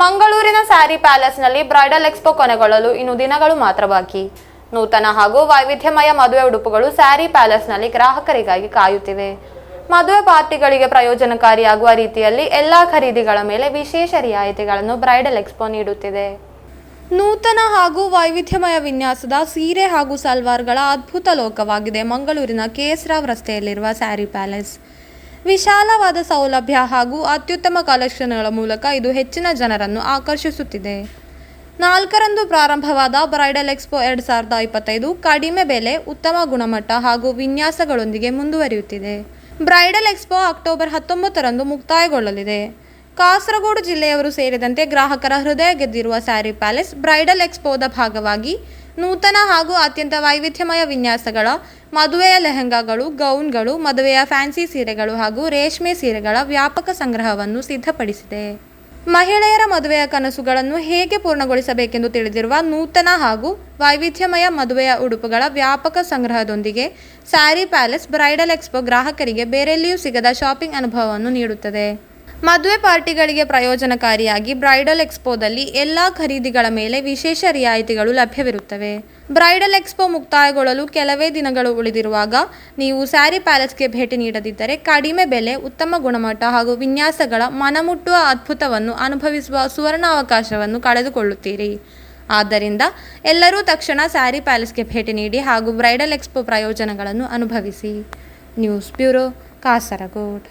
ಮಂಗಳೂರಿನ ಸ್ಯಾರಿ ಪ್ಯಾಲೇಸ್ನಲ್ಲಿ bridal expo ಕೊನೆಗೊಳ್ಳಲು ಇನ್ನು ದಿನಗಳು ಮಾತ್ರ ಬಾಕಿ. ನೂತನ ಹಾಗೂ ವೈವಿಧ್ಯಮಯ ಮದುವೆ ಉಡುಪುಗಳು ಸ್ಯಾರಿ ಪ್ಯಾಲೇಸ್ನಲ್ಲಿ ಗ್ರಾಹಕರಿಗಾಗಿ ಕಾಯುತ್ತಿವೆ. ಮದುವೆ ಪಾರ್ಟಿಗಳಿಗೆ ಪ್ರಯೋಜನಕಾರಿಯಾಗುವ ರೀತಿಯಲ್ಲಿ ಎಲ್ಲಾ ಖರೀದಿಗಳ ಮೇಲೆ ವಿಶೇಷ ರಿಯಾಯಿತಿಗಳನ್ನು ಬ್ರೈಡಲ್ ಎಕ್ಸ್ಪೋ ನೀಡುತ್ತಿದೆ. ನೂತನ ಹಾಗೂ ವೈವಿಧ್ಯಮಯ ವಿನ್ಯಾಸದ ಸೀರೆ ಹಾಗೂ ಸಲ್ವಾರ್ಗಳ ಅದ್ಭುತ ಲೋಕವಾಗಿದೆ ಮಂಗಳೂರಿನ ಕೆಎಸ್ ರಾವ್ ರಸ್ತೆಯಲ್ಲಿರುವ ಸ್ಯಾರಿ ಪ್ಯಾಲೇಸ್. ವಿಶಾಲವಾದ ಸೌಲಭ್ಯ ಹಾಗೂ ಅತ್ಯುತ್ತಮ ಕಲೆಕ್ಷನ್ಗಳ ಮೂಲಕ ಇದು ಹೆಚ್ಚಿನ ಜನರನ್ನು ಆಕರ್ಷಿಸುತ್ತಿದೆ. ನಾಲ್ಕರಂದು ಪ್ರಾರಂಭವಾದ ಬ್ರೈಡಲ್ ಎಕ್ಸ್ಪೋ ಎರಡು ಸಾವಿರದ ಇಪ್ಪತ್ತೈದು ಕಡಿಮೆ ಬೆಲೆ, ಉತ್ತಮ ಗುಣಮಟ್ಟ ಹಾಗೂ ವಿನ್ಯಾಸಗಳೊಂದಿಗೆ ಮುಂದುವರಿಯುತ್ತಿದೆ. ಬ್ರೈಡಲ್ ಎಕ್ಸ್ಪೋ ಅಕ್ಟೋಬರ್ ಹತ್ತೊಂಬತ್ತರಂದು ಮುಕ್ತಾಯಗೊಳ್ಳಲಿದೆ. ಕಾಸರಗೋಡು ಜಿಲ್ಲೆಯವರು ಸೇರಿದಂತೆ ಗ್ರಾಹಕರ ಹೃದಯ ಗೆದ್ದಿರುವ ಸ್ಯಾರಿ ಪ್ಯಾಲೇಸ್ ಬ್ರೈಡಲ್ ಎಕ್ಸ್ಪೋದ ಭಾಗವಾಗಿ ನೂತನ ಹಾಗೂ ಅತ್ಯಂತ ವೈವಿಧ್ಯಮಯ ವಿನ್ಯಾಸಗಳ ಮದುವೆಯ ಲೆಹೆಂಗಾಗಳು, ಗೌನ್ಗಳು, ಮದುವೆಯ ಫ್ಯಾನ್ಸಿ ಸೀರೆಗಳು ಹಾಗೂ ರೇಷ್ಮೆ ಸೀರೆಗಳ ವ್ಯಾಪಕ ಸಂಗ್ರಹವನ್ನು ಸಿದ್ಧಪಡಿಸಿದೆ. ಮಹಿಳೆಯರ ಮದುವೆಯ ಕನಸುಗಳನ್ನು ಹೇಗೆ ಪೂರ್ಣಗೊಳಿಸಬೇಕೆಂದು ತಿಳಿದಿರುವ ನೂತನ ಹಾಗೂ ವೈವಿಧ್ಯಮಯ ಮದುವೆಯ ಉಡುಪುಗಳ ವ್ಯಾಪಕ ಸಂಗ್ರಹದೊಂದಿಗೆ ಸ್ಯಾರಿ ಪ್ಯಾಲೇಸ್ ಬ್ರೈಡಲ್ ಎಕ್ಸ್ಪೋ ಗ್ರಾಹಕರಿಗೆ ಬೇರೆಲ್ಲಿಯೂ ಸಿಗದ ಶಾಪಿಂಗ್ ಅನುಭವವನ್ನು ನೀಡುತ್ತದೆ. ಮದುವೆ ಪಾರ್ಟಿಗಳಿಗೆ ಪ್ರಯೋಜನಕಾರಿಯಾಗಿ ಬ್ರೈಡಲ್ ಎಕ್ಸ್ಪೋದಲ್ಲಿ ಎಲ್ಲ ಖರೀದಿಗಳ ಮೇಲೆ ವಿಶೇಷ ರಿಯಾಯಿತಿಗಳು ಲಭ್ಯವಿರುತ್ತವೆ. ಬ್ರೈಡಲ್ ಎಕ್ಸ್ಪೋ ಮುಕ್ತಾಯಗೊಳ್ಳಲು ಕೆಲವೇ ದಿನಗಳು ಉಳಿದಿರುವಾಗ ನೀವು ಸ್ಯಾರಿ ಪ್ಯಾಲೇಸ್ಗೆ ಭೇಟಿ ನೀಡದಿದ್ದರೆ ಕಡಿಮೆ ಬೆಲೆ, ಉತ್ತಮ ಗುಣಮಟ್ಟ ಹಾಗೂ ವಿನ್ಯಾಸಗಳ ಮನಮುಟ್ಟುವ ಅದ್ಭುತವನ್ನು ಅನುಭವಿಸುವ ಸುವರ್ಣಾವಕಾಶವನ್ನು ಕಳೆದುಕೊಳ್ಳುತ್ತೀರಿ. ಆದ್ದರಿಂದ ಎಲ್ಲರೂ ತಕ್ಷಣ ಸ್ಯಾರಿ ಪ್ಯಾಲೇಸ್ಗೆ ಭೇಟಿ ನೀಡಿ ಹಾಗೂ ಬ್ರೈಡಲ್ ಎಕ್ಸ್ಪೋ ಪ್ರಯೋಜನಗಳನ್ನು ಅನುಭವಿಸಿ. News bureau, Kasaragod.